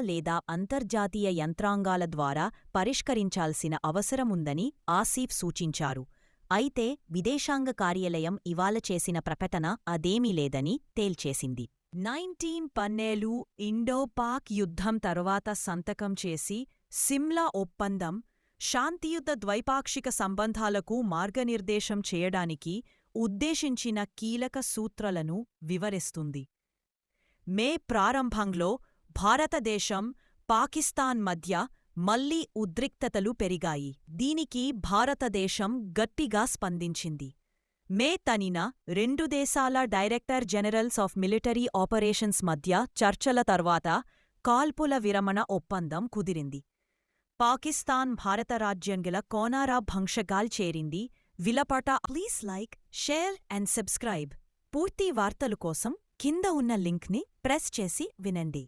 లేదా అంతర్జాతీయ యంత్రాంగాల ద్వారా పరిష్కరించాల్సిన అవసరముందని ఆసీఫ్ సూచించారు. అయితే విదేశాంగ కార్యాలయం ఇవాళ చేసిన ప్రకటన అదేమీ లేదని తేల్చేసింది. నైన్టీన్ పన్నేలు ఇండో పాక్ యుద్ధం తరువాత సంతకం చేసి సిమ్లా ఒప్పందం శాంతియుద్ధ ద్వైపాక్షిక సంబంధాలకు మార్గనిర్దేశం చేయడానికి ఉద్దేశించిన కీలక సూత్రాలను వివరిస్తుంది. మే ప్రారంభంలో భారతదేశం పాకిస్తాన్ మధ్య మళ్ళీ ఉద్రిక్తతలు పెరిగాయి. దీనికి భారతదేశం గట్టిగా స్పందించింది. మే తనిన రెండు దేశాల director generals of military operations మధ్య చర్చల తర్వాత కాల్పుల విరమణ ఒప్పందం కుదిరింది. పాకిస్తాన్ భారత రాజ్యంగల కోనారా భంషగాల్ చేరింది. విలపట please like share and subscribe. పూర్తి వార్తలు కోసం కింద ఉన్న లింక్ని ప్రెస్ చేసి వినండి.